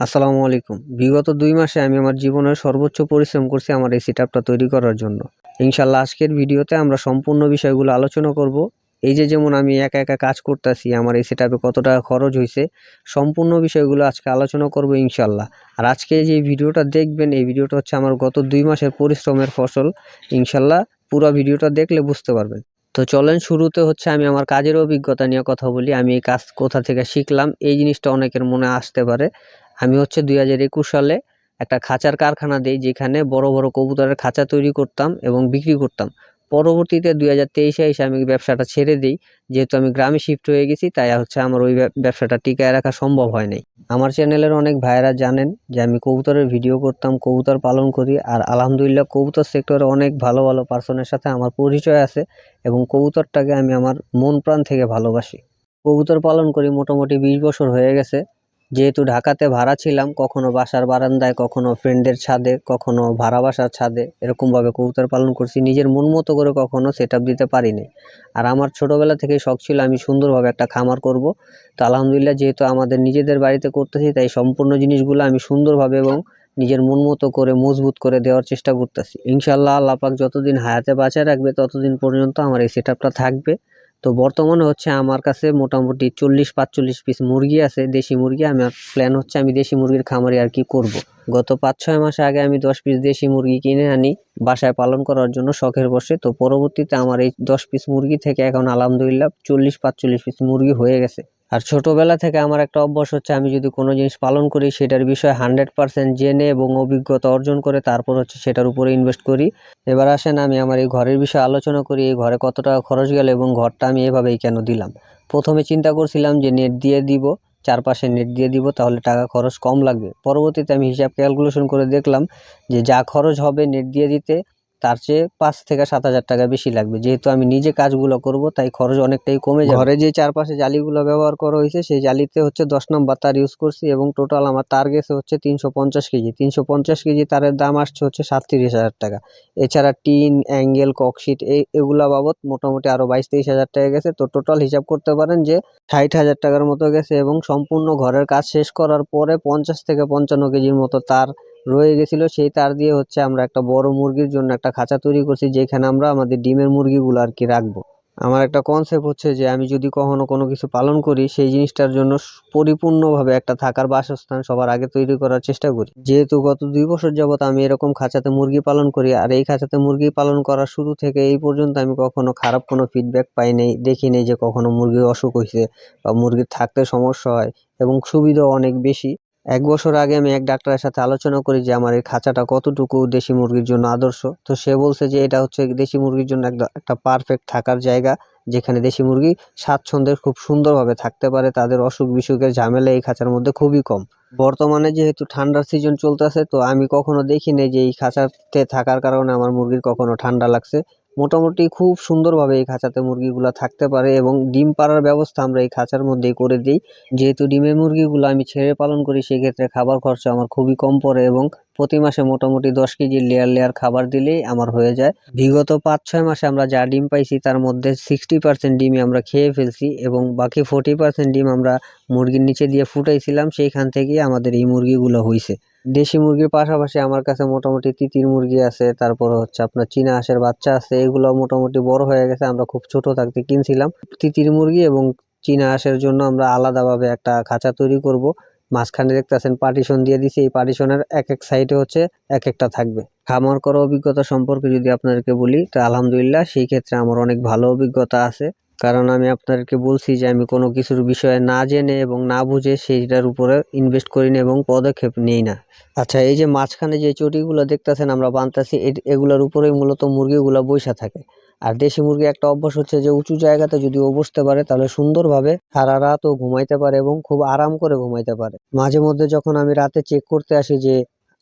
আসসালামু আলাইকুম। বিগত দুই মাসে আমি আমার জীবনের সর্বোচ্চ পরিশ্রম করছি আমার এই সেটআপটা তৈরি করার জন্য। ইনশাল্লাহ আজকের ভিডিওতে আমরা সম্পূর্ণ বিষয়গুলো আলোচনা করব। এই যে যেমন আমি একা একা কাজ করতেছি, আমার এই সেটআপে কত টাকা খরচ হয়েছে সম্পূর্ণ বিষয়গুলো আজকে আলোচনা করব ইনশাল্লাহ আর আজকে যে ভিডিওটা দেখবেন, এই ভিডিওটা হচ্ছে আমার গত দুই মাসের পরিশ্রমের ফসল। ইনশাল্লাহ পুরো ভিডিওটা দেখলে বুঝতে পারবেন। তো চলেন, শুরুতে হচ্ছে আমি আমার কাজের অভিজ্ঞতা নিয়ে কথা বলি। আমি এই কাজ কোথা থেকে শিখলাম, এই জিনিসটা অনেকের মনে আসতে পারে। আমি হচ্ছে দুই হাজার একুশ সালে একটা খাঁচার কারখানা দিই, যেখানে বড় বড় কবুতরের খাঁচা তৈরি করতাম এবং বিক্রি করতাম। পরবর্তীতে দুই হাজার তেইশে এসে আমি ব্যবসাটা ছেড়ে দিই, যেহেতু আমি গ্রামে শিফট হয়ে গেছি, তাই হচ্ছে আমার ওই ব্যবসাটা টিকায় রাখা সম্ভব হয় নাই। আমার চ্যানেলের অনেক ভাইয়েরা জানেন যে আমি কবুতরের ভিডিও করতাম, কবুতর পালন করি, আর আলহামদুলিল্লাহ কবুতর সেক্টরে অনেক ভালো ভালো পার্সনের সাথে আমার পরিচয় আছে এবং কবুতরটাকে আমি আমার মন প্রাণ থেকে ভালোবাসি। কবুতর পালন করি মোটামুটি বিশ বছর হয়ে গেছে। যেহেতু ঢাকাতে ভাড়া ছিলাম, কখনো বাসার বারান্দায়, কখনো ফ্রেন্ডের ছাদে, কখনো ভাড়া বাসার ছাদে, এরকমভাবে কবুতর পালন করছি। নিজের মন মতো করে কখনো সেট দিতে পারিনি। আর আমার ছোটোবেলা থেকেই শখ ছিল আমি সুন্দরভাবে একটা খামার করব। তো আলহামদুলিল্লাহ যেহেতু আমাদের নিজেদের বাড়িতে করতেছি, তাই সম্পূর্ণ জিনিসগুলো আমি সুন্দরভাবে এবং নিজের মন মতো করে মজবুত করে দেওয়ার চেষ্টা করতেছি। ইনশাল্লাহ আল্লাহ পাক যতদিন হায়াতে বাঁচায় রাখবে, ততদিন পর্যন্ত আমার এই সেট থাকবে। তো বর্তমানে হচ্ছে আমার কাছে মোটামুটি চল্লিশ পাঁচচল্লিশ পিস মুরগি আছে, দেশি মুরগি। আমার প্ল্যান হচ্ছে আমি দেশি মুরগির খামারে আর কি করব। গত পাঁচ ছয় মাস আগে আমি দশ পিস দেশি মুরগি কিনে আনি, বাসায় পালন করার জন্য শখের বসে তো পরবর্তীতে আমার এই দশ পিস মুরগি থেকে এখন আলহামদুলিল্লাহ চল্লিশ পাঁচচল্লিশ পিস মুরগি হয়ে গেছে। আর ছোটবেলা থেকে আমার একটা অভ্যাস হচ্ছে, আমি যদি কোনো জিনিস পালন করি, সেটার বিষয়ে হান্ড্রেড পার্সেন্ট জেনে এবং অভিজ্ঞতা অর্জন করে তারপর হচ্ছে সেটার উপরে ইনভেস্ট করি। এবার আসেন, আমি আমার এই ঘরের বিষয়ে আলোচনা করি, এই ঘরে কত টাকা খরচ গেল এবং ঘরটা আমি এভাবেই কেন দিলাম? প্রথমে চিন্তা করছিলাম যে নেট দিয়ে দিব, চারপাশে নেট দিয়ে দিব, তাহলে টাকা খরচ কম লাগবে। পরবর্তীতে আমি হিসাব ক্যালকুলেশন করে দেখলাম যে যা খরচ হবে নেট দিয়ে দিতে তার চেয়ে পাঁচ থেকে সাত হাজার টাকা বেশি লাগবে। যেহেতু আমি নিজে কাজগুলো করব, তাই খরচ অনেকটাই কমে যাবে। ঘরে যে চারপাশে জালিগুলো ব্যবহার করা হয়েছে, সেই জালিতে হচ্ছে দশ নম্বর তার ইউজ করছি এবং টোটাল আমার তার গেছে হচ্ছে তিনশো পঞ্চাশ কেজি। তিনশো পঞ্চাশ কেজি তারের দাম আসছে হচ্ছে সাতত্রিশ হাজার টাকা। এছাড়া টিন অ্যাঙ্গেল ককশিট এই এগুলা বাবদ মোটামুটি আরও বাইশ তেইশ হাজার টাকা গেছে। তো টোটাল হিসাব করতে পারেন যে ষাট হাজার টাকার মতো গেছে এবং সম্পূর্ণ ঘরের কাজ শেষ করার পরে পঞ্চাশ থেকে পঞ্চান্ন কেজির মতো তার রয়ে গেছিল, সেই তার দিয়ে হচ্ছে আমরা একটা বড় মুরগির জন্য একটা খাঁচা তৈরি করছি, যেখানে আমরা আমাদের ডিমের মুরগিগুলো আর কি রাখব। আমার একটা কনসেপ্ট হচ্ছে যে, আমি যদি কখনো কোনো কিছু পালন করি, সেই জিনিসটার জন্য পরিপূর্ণভাবে একটা থাকার বাসস্থান সবার আগে তৈরি করার চেষ্টা করি। যেহেতু গত দুই বছর যাবত আমি এরকম খাঁচাতে মুরগি পালন করি, আর এই খাঁচাতে মুরগি পালন করার শুরু থেকে এই পর্যন্ত আমি কখনো খারাপ কোনো ফিডব্যাক পাই নাই, দেখি নেই যে কখনো মুরগির অসুখ হয়েছে বা মুরগির থাকতে সমস্যা হয় এবং সুবিধাও অনেক বেশি। এক বছর আগে আমি এক ডাক্তারের সাথে আলোচনা করি যে আমার এই খাঁচাটা কতটুকু দেশি মুরগির জন্য আদর্শ। তো সে বলছে যে এটা হচ্ছে দেশি মুরগির জন্য একটা পারফেক্ট থাকার জায়গা, যেখানে দেশি মুরগি স্বাচ্ছন্দ্যে খুব সুন্দরভাবে থাকতে পারে, তাদের অসুখ বিসুখের ঝামেলা এই খাঁচার মধ্যে খুবই কম। বর্তমানে যেহেতু ঠান্ডার সিজন চলতেছে, তো আমি কখনো দেখিনি যে এই খাঁচাতে থাকার কারণে আমার মুরগির কখনো ঠান্ডা লাগছে। মোটামুটি খুব সুন্দরভাবে এই খাঁচাতে মুরগিগুলো থাকতে পারে এবং ডিম পাড়ার ব্যবস্থা আমরা এই খাঁচার মধ্যেই করে দিই। যেহেতু ডিমের মুরগিগুলো আমি ছেড়ে পালন করি, সেক্ষেত্রে খাবার খরচা আমার খুবই কম পড়ে এবং প্রতি মাসে মোটামুটি দশ কেজি লেয়ার লেয়ার খাবার দিলেই আমার হয়ে যায়। বিগত পাঁচ ছয় মাসে আমরা যা ডিম পাইছি, তার মধ্যে সিক্সটি পার্সেন্ট ডিমই আমরা খেয়ে ফেলছি এবং বাকি ফোর্টি পার্সেন্ট ডিম আমরা মুরগির নিচে দিয়ে ফুটাইছিলাম, সেইখান থেকেই আমাদের এই মুরগিগুলো হইছে। দেশি মুরগির পাশাপাশি আমার কাছে মোটামুটি তিতির মুরগি আছে, তারপর হচ্ছে আপনার চীনা হাঁসের বাচ্চা আছে, এগুলো মোটামুটি বড় হয়ে গেছে, আমরা খুব ছোট থাকতে কিনছিলাম। তিতির মুরগি এবং চীনা হাঁসের জন্য আমরা আলাদাভাবে একটা খাঁচা তৈরি করব। মাঝখানে দেখতেছেন পার্টিশন দিয়ে দিছি। এই পার্টিশনের এক এক সাইডে হচ্ছে এক একটা থাকবে। খামার করা অভিজ্ঞতা সম্পর্কে যদি আপনাদেরকে বলি, তো আলহামদুলিল্লাহ সেই ক্ষেত্রে আমার অনেক ভালো অভিজ্ঞতা আছে। কারণ আমি আপনাদেরকে বলছি যে, আমি কোনো কিছুর বিষয়ে না জেনে এবং না বুঝে সেইটার উপরে ইনভেস্ট করি না এবং পদক্ষেপ নিই না। আচ্ছা এই যে মাঝখানে যে চটিগুলো দেখতেছেন, আমরা বানতেছি এগুলোর উপরেই মূলত মুরগিগুলো বৈশা থাকে। আর দেশি মুরগি একটা অভ্যাস হচ্ছে যে উঁচু জায়গাতে যদি ও বসতে পারে তাহলে সুন্দরভাবে সারা রাত ও ঘুমাইতে পারে এবং খুব আরাম করে ঘুমাইতে পারে। মাঝে মধ্যে যখন আমি রাতে চেক করতে আসি যে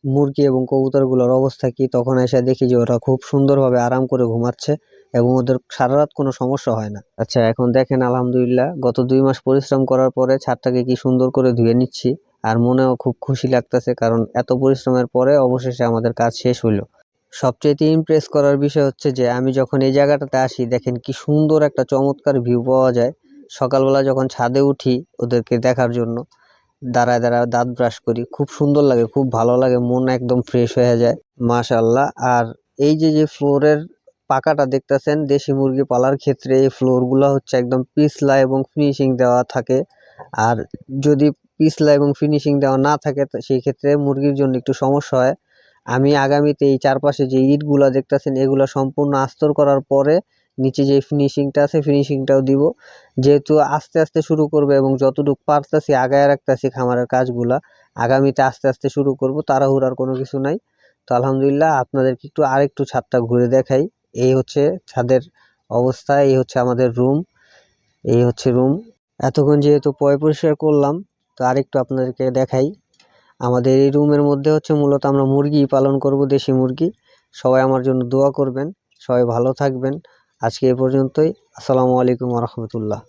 মুরগি এবং কবুতরগুলোর অবস্থা কি, তখন এসে দেখি যে ওরা খুব সুন্দরভাবে আরাম করে ঘুমাচ্ছে এবং ওদের সারা রাত কোনো সমস্যা হয় না। আচ্ছা এখন দেখেন আলহামদুলিল্লাহ গত দুই মাস পরিশ্রম করার পরে ছাদটাকে কি সুন্দর করে ধুয়ে নিচ্ছি। আর মনেও খুব খুশি লাগতেছে কারণ এত পরিশ্রমের পরে অবশেষে আমাদের কাজ শেষ হইল। সবচেয়ে ইমপ্রেস করার বিষয় হচ্ছে যে, আমি যখন এই জায়গাটাতে আসি, দেখেন কি সুন্দর একটা চমৎকার ভিউ পাওয়া যায়। সকালবেলা যখন ছাদে উঠি ওদেরকে দেখার জন্য, দাঁড়ায় দাঁড়ায় দাঁত ব্রাশ করি, খুব সুন্দর লাগে, খুব ভালো লাগে, মন একদম ফ্রেশ হয়ে যায় মাশাল্লাহ আর এই যে যে ফ্লোরের পাকাটা দেখতেছেন, দেশি মুরগি পালার ক্ষেত্রে এই ফ্লোরগুলো হচ্ছে একদম পিছলা এবং ফিনিশিং দেওয়া থাকে। আর যদি পিছলা এবং ফিনিশিং দেওয়া না থাকে সেই ক্ষেত্রে মুরগির জন্য একটু সমস্যা হয়। আমি আগামীতে এই চারপাশে যে ইটগুলো দেখতেছেন, এগুলো সম্পূর্ণ আস্তর করার পরে নিচে যে ফিনিশিংটা আছে ফিনিশিংটাও দিব। যেহেতু আস্তে আস্তে শুরু করবে এবং যতটুকু পারতাছি আগায় রাখতেছি খামারের কাজগুলা, আগামীতে আস্তে আস্তে শুরু করব, তাড়াহুড়ার কোনো কিছু নাই। তো আলহামদুলিল্লাহ আপনাদেরকে একটু আরেকটু ছাদটা ঘুরে দেখাই। এই হচ্ছে ছাদের অবস্থা, এই হচ্ছে আমাদের রুম এই হচ্ছে রুম এতক্ষণ যেহেতু পয় পরিষ্কার করলাম, তো আরেকটু আপনাদেরকে দেখাই। আমাদের এই রুমের মধ্যে হচ্ছে মূলত আমরা মুরগি পালন করব, দেশি মুরগি। সবাই আমার জন্য দোয়া করবেন, সবাই ভালো থাকবেন। আজকে এ পর্যন্তই। আসসালামু আলাইকুম রহমতুল্লাহ।